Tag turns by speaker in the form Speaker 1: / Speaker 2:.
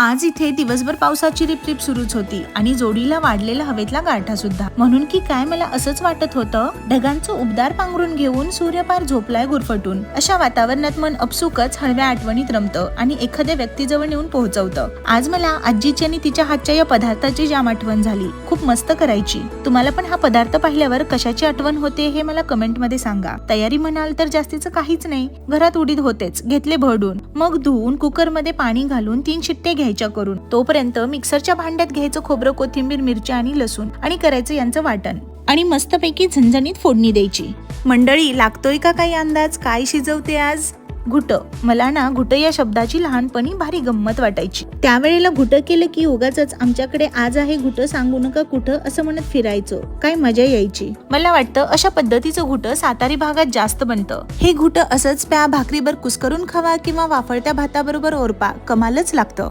Speaker 1: आज इथे दिवसभर पावसाची रिपरिप सुरूच होती आणि जोडीला वाढलेला हवेतला गारठा सुद्धा. म्हणून की काय मला असंच वाटत होतं ढगांचं उबदार पांघरून घेऊन सूर्यपार झोपलाय गुरफटून. अशा वातावरणात मन अपसुकच हळव्या आठवणीत रमतं आणि एखाद्या व्यक्तीजवळ नेऊन पोहोचवतं. आज मला आजीची आणि तिच्या हातच्या या पदार्थाची जाम आठवण झाली. खूप मस्त करायची. तुम्हाला पण हा पदार्थ पाहिल्यावर कशाची आठवण होते हे मला कमेंटमध्ये सांगा. तयारी म्हणाल तर जास्तीचं काहीच नाही. घरात उडीद होतेच. घेतले भरडून. मग धुवून कुकरमध्ये पाणी घालून तीन शिट्टे घ्यायच्या करून. तोपर्यंत मिक्सरच्या भांड्यात घ्यायचं खोबरं कोथिंबीर मिरच्या आणि लसूण आणि करायचं यांचं वाटण. आणि मस्तपैकी झणझणीत फोडणी द्यायची. मंडळी लागतोय का काही अंदाज? काय शिजवते आज? घुट. मला ना घुट या शब्दाची लहानपणी भारी गंमत वाटायची. त्यावेळेला घुट केलं की उगाच आमच्याकडे आज आहे घुट सांगू नका कुठं असं म्हणत फिरायचो. काय मजा यायची. मला वाटतं अशा पद्धतीचं घुट सातारी भागात जास्त बनतं. हे घुट असंच प्या भाकरीवर कुस्करून खावा किंवा वाफळत्या भाताबरोबर ओरपा. कमालच लागतं.